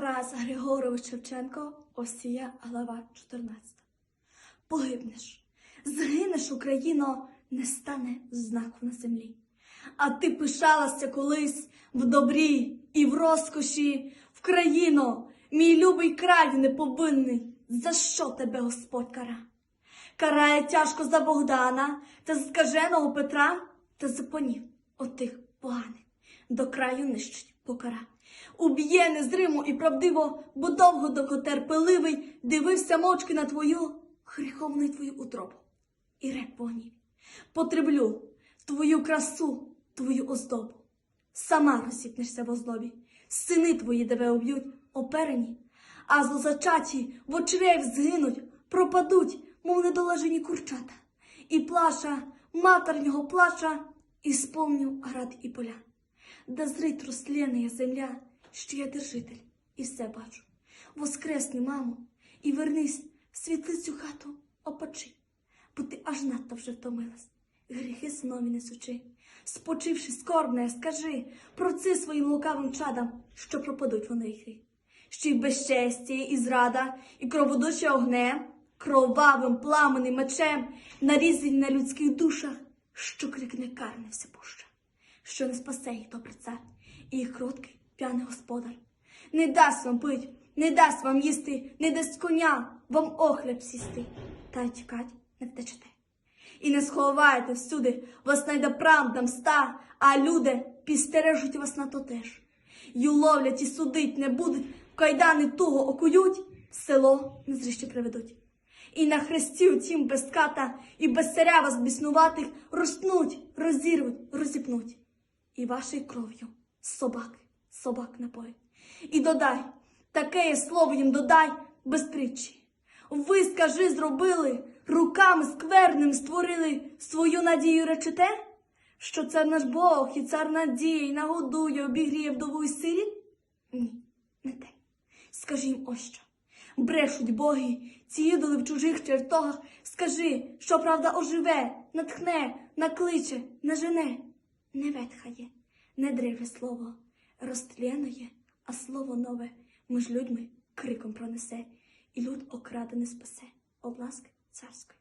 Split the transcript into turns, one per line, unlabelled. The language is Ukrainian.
Тарас Григорович Шевченко, Осія, глава 14. Погибнеш, згинеш, Україно, не стане знаку на землі. А ти пишалася колись в добрі і в розкоші, в країно, мій любий краю неповинний, за що тебе Господь кара? Карає тяжко за Богдана та за скаженого Петра та за понів отих поганих, до краю нищить покара. Уб'є незримо і правдиво, бо довго довготерпеливий дивився мовчки на твою гріховну твою утробу. І рек вогнів. Потреблю твою красу, твою оздобу. Сама розсіпнешся в озлобі, сини твої тебе уб'ють, оперені, а злозачаті в очрев згинуть, пропадуть, мов недолежені курчата. І плаша, матернього плача, і сповню град і поля. Да зрить розтлєна земля, що я держитель, і все бачу. Воскресни, мамо, і вернись в світлицю хату опочи, бо ти аж надто вже втомилась, гріхи синові несучи. Спочивши скорбне, скажи про це своїм лукавим чадам, що пропадуть вони грі. Що й безчестя, і зрада, і кроводуші огнем, кровавим пламенним мечем, нарізані на людських душах, що крикне карне все пуща що не спасе їх добрий цар, і їх кроткий п'яний господар. Не дасть вам пить, не дасть вам їсти, не дасть коня вам охляб сісти, та й тікать не втечете. І не сховаєте всюди, вас найде правда мста, а люди підстережуть вас на то теж. І уловлять і судить не будуть, кайдани туго окують, село незріще приведуть. І на хресті утім без ката, і без царя вас біснуватих розтнуть, розірвуть, розіпнуть. І вашою кров'ю собаки, собак напоють. І додай, таке слово їм додай без притчі. Ви, скажи, зробили, руками скверним створили свою надію речете, що цар наш Бог і цар надії нагодує, обігріє вдову й сирі? Ні, не те. Скажім ось що. Брешуть боги, ці ідоли в чужих чертогах. Скажи, що правда оживе, натхне, накличе, нажене. Не ветхає, не дриве слово, розтлєноє, а слово нове між людьми криком пронесе, і люд окрадене спасе, обласк царської.